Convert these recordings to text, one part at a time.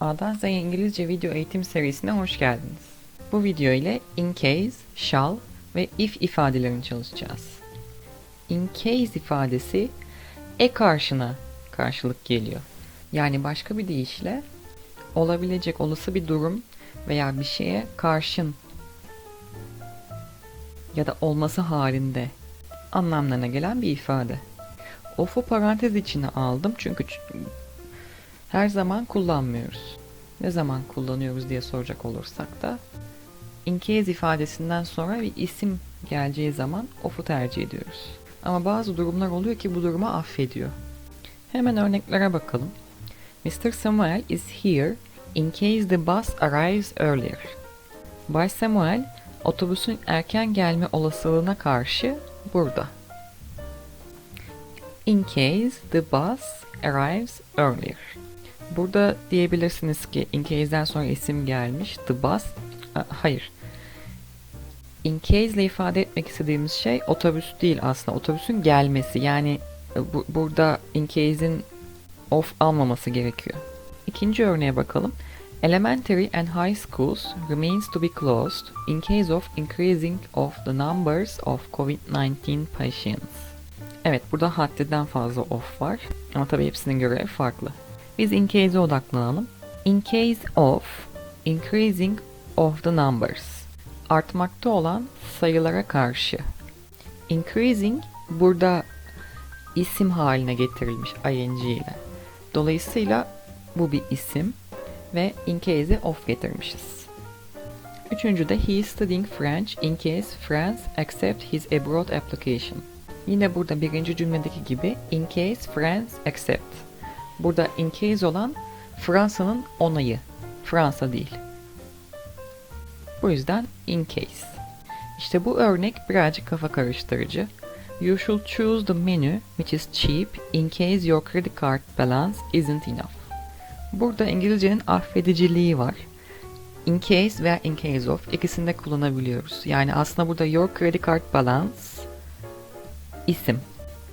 A'dan Z'ye İngilizce video eğitim serisine hoş geldiniz. Bu video ile in case, shall ve if ifadelerini çalışacağız. In case ifadesi e karşına karşılık geliyor. Yani başka bir deyişle olabilecek olası bir durum veya bir şeye karşın ya da olması halinde anlamlarına gelen bir ifade. Of'u parantez içine aldım çünkü her zaman kullanmıyoruz. Ne zaman kullanıyoruz diye soracak olursak da in case ifadesinden sonra bir isim geleceği zaman of'u tercih ediyoruz. Ama bazı durumlar oluyor ki bu durumu affediyor. Hemen örneklere bakalım. Mr. Samuel is here in case the bus arrives earlier. Bay Samuel otobüsün erken gelme olasılığına karşı burada. In case the bus arrives earlier. Burada diyebilirsiniz ki in case'den sonra isim gelmiş. The bus. Hayır. In case ile ifade etmek istediğimiz şey otobüs değil aslında. Otobüsün gelmesi. Yani e, bu- burada in case'in of almaması gerekiyor. İkinci örneğe bakalım. Elementary and high schools remains to be closed in case of increasing of the numbers of COVID-19 patients. Evet burada haddinden fazla of var ama tabii hepsinin görevi farklı. Biz in case'e odaklanalım. In case of increasing of the numbers. Artmakta olan sayılara karşı. Increasing burada isim haline getirilmiş ing ile. Dolayısıyla bu bir isim ve in case'e of getirmişiz. Üçüncü de he is studying French in case France accept his abroad application. Yine burada birinci cümledeki gibi in case France accept. Burada in case olan Fransa'nın onayı. Fransa değil. Bu yüzden in case. İşte bu örnek birazcık kafa karıştırıcı. You should choose the menu which is cheap in case your credit card balance isn't enough. Burada İngilizcenin affediciliği var. In case veya in case of ikisini de kullanabiliyoruz. Yani aslında burada your credit card balance isim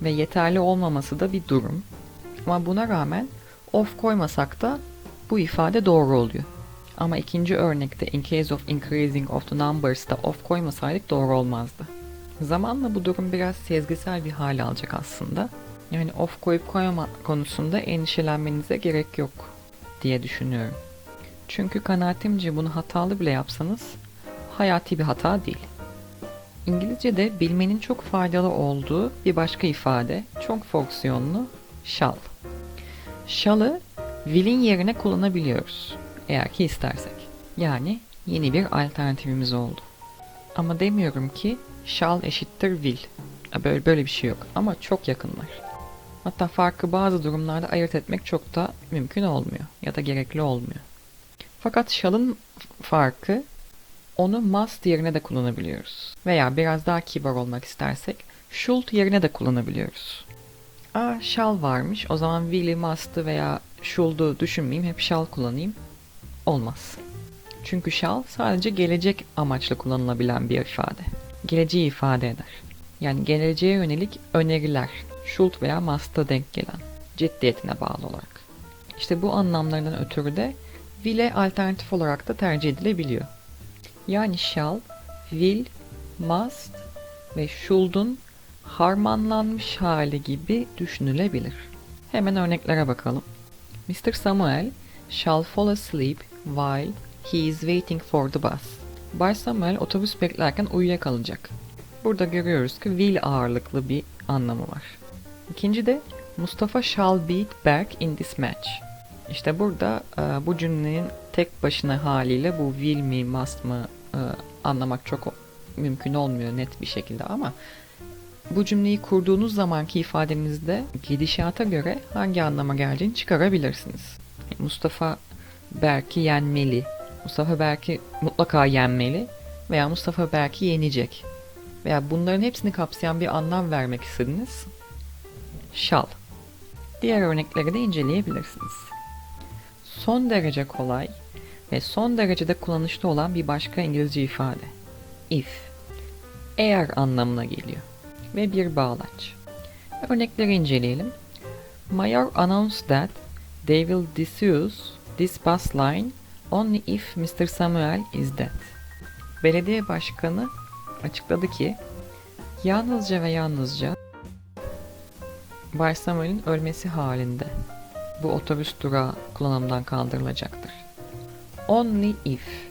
ve yeterli olmaması da bir durum. Ama buna rağmen of koymasak da bu ifade doğru oluyor. Ama ikinci örnekte in case of increasing of the numbers da of koymasaydık doğru olmazdı. Zamanla bu durum biraz sezgisel bir hal alacak aslında. Yani of koyup koyama konusunda endişelenmenize gerek yok diye düşünüyorum. Çünkü kanaatimce bunu hatalı bile yapsanız hayati bir hata değil. İngilizce'de bilmenin çok faydalı olduğu bir başka ifade, çok fonksiyonlu shall. Shall'ı will'in yerine kullanabiliyoruz. Eğer ki istersek. Yani yeni bir alternatifimiz oldu. Ama demiyorum ki shall eşittir will. Böyle, böyle bir şey yok ama çok yakınlar. Hatta farkı bazı durumlarda ayırt etmek çok da mümkün olmuyor ya da gerekli olmuyor. Fakat shall'ın farkı onu must yerine de kullanabiliyoruz. Veya biraz daha kibar olmak istersek should yerine de kullanabiliyoruz. Aa shall varmış o zaman will'i must'ı veya should'u düşünmeyeyim hep shall kullanayım. Olmaz. Çünkü shall sadece gelecek amaçlı kullanılabilen bir ifade. Geleceği ifade eder. Yani geleceğe yönelik öneriler should veya must'a denk gelen ciddiyetine bağlı olarak. İşte bu anlamlardan ötürü de will'e alternatif olarak da tercih edilebiliyor. Yani shall, will, must ve should'un harmanlanmış hali gibi düşünülebilir. Hemen örneklere bakalım. Mr. Samuel shall fall asleep while he is waiting for the bus. Bay Samuel otobüs beklerken uyuyakalacak. Burada görüyoruz ki will ağırlıklı bir anlamı var. İkinci de Mustafa shall beat back in this match. İşte burada e, bu cümlenin tek başına haliyle bu will mi must mı e, anlamak çok mümkün olmuyor net bir şekilde ama bu cümleyi kurduğunuz zamanki ifadenizde gidişata göre hangi anlama geleceğini çıkarabilirsiniz. Mustafa Berk'i yenmeli. Mustafa Berk'i mutlaka yenmeli veya Mustafa Berk'i yenecek. Veya bunların hepsini kapsayan bir anlam vermek istediniz. Shall. Diğer örnekleri de inceleyebilirsiniz. Son derece kolay ve son derecede kullanışlı olan bir başka İngilizce ifade. If. Eğer anlamına geliyor. Ve bir bağlaç. Örnekleri inceleyelim. Mayor announced that they will disuse this bus line only if Mr. Samuel is dead. Belediye başkanı açıkladı ki yalnızca ve yalnızca Bay Samuel'in ölmesi halinde bu otobüs durağı kullanımdan kaldırılacaktır. Only if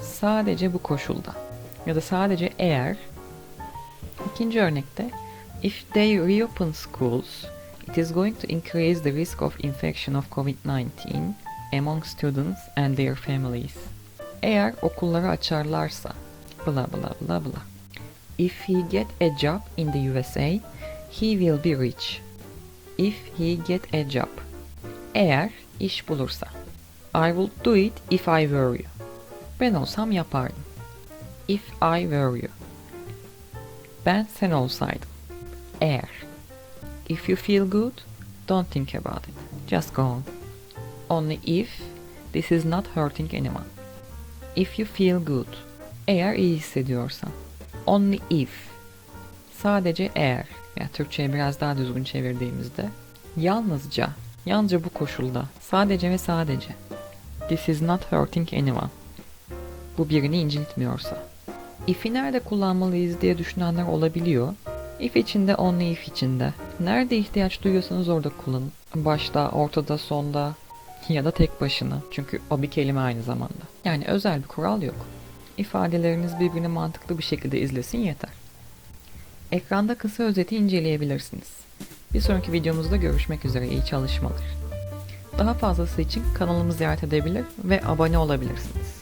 sadece bu koşulda ya da sadece eğer İkinci örnekte if they reopen schools it is going to increase the risk of infection of COVID-19 among students and their families. Eğer okulları açarlarsa bla bla bla bla. If he get a job in the USA, he will be rich. If he get a job. Eğer iş bulursa. I will do it if I were you. Ben olsam yapardım. If I were you. Ben sen olsaydım. Eğer. If you feel good, don't think about it. Just go on. Only if this is not hurting anyone. If you feel good. Eğer iyi hissediyorsan. Only if. Sadece eğer. Yani Türkçe'ye biraz daha düzgün çevirdiğimizde. Yalnızca. Yalnızca bu koşulda. Sadece ve sadece. This is not hurting anyone. Bu birini incitmiyorsa. If'i nerede kullanmalıyız diye düşünenler olabiliyor. If içinde, only if içinde. Nerede ihtiyaç duyuyorsanız orada kullanın. Başta, ortada, sonda ya da tek başına. Çünkü o bir kelime aynı zamanda. Yani özel bir kural yok. İfadeleriniz birbirini mantıklı bir şekilde izlesin yeter. Ekranda kısa özeti inceleyebilirsiniz. Bir sonraki videomuzda görüşmek üzere iyi çalışmalar. Daha fazlası için kanalımızı ziyaret edebilir ve abone olabilirsiniz.